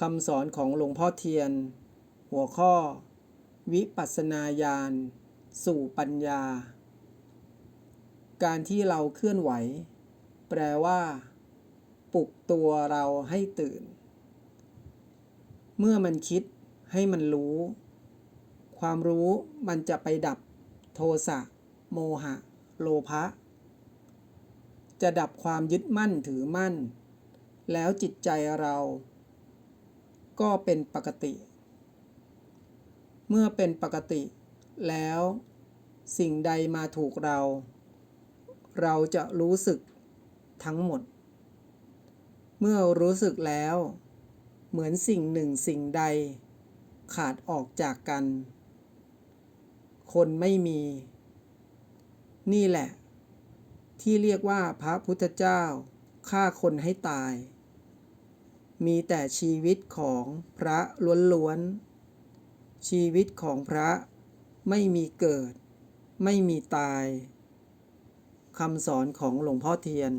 คำสอนของหลวงพ่อเทียน หัวข้อ วิปัสสนาญาณสู่ปัญญา การที่เราเคลื่อนไหว แปลว่า ปลุกตัวเราให้ตื่น เมื่อมันคิดให้มันรู้ ความรู้มันจะไปดับโทสะ โมหะ โลภะ จะดับความยึดมั่นถือมั่น แล้วจิตใจเรา ก็เป็นปกติ เมื่อเป็นปกติ แล้ว สิ่งใดมาถูกเรา เราจะรู้สึกทั้งหมด เมื่อรู้สึกแล้ว เหมือนสิ่งหนึ่งสิ่งใด ขาดออกจากกัน คนไม่มี นี่แหละ ที่เรียกว่าพระพุทธเจ้าฆ่าคนให้ตาย มีแต่ชีวิตของพระล้วนๆ ชีวิตของพระไม่มีเกิด ไม่มีตายคำสอนของหลวงพ่อเทียน